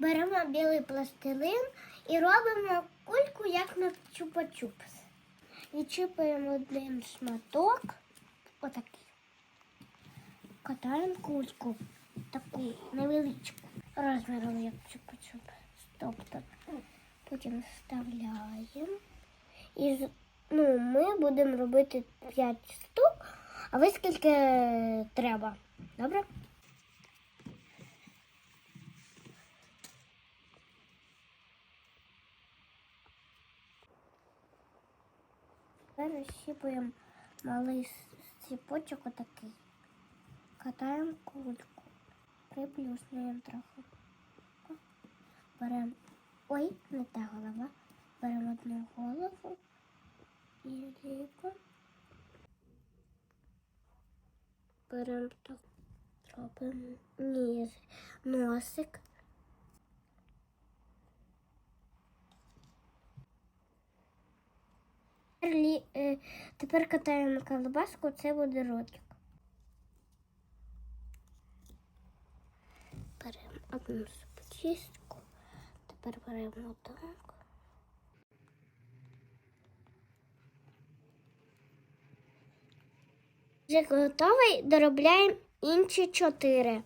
Беремо білий пластилин і робимо кульку, як на чупа-чупс. Відчіпуємо один шматок, отакий. Катаємо кульку, таку невеличку, розміром як чупа-чупс. Тобто потім вставляємо. І ну, ми будемо робити 5 штук, а ви скільки треба. Добре? Тепер розщіпуємо малий ціпочок отакий. Катаємо кульку. Приплюснуємо трохи. Беремо. Ой, не та голова. Беремо одну голову і ліку. Беремо. Робимо ніж, носик. Тепер катаємо колбаску, це буде ротик. Беремо одну зубочистку, тепер беремо так. Вже готовий, доробляємо інші чотири.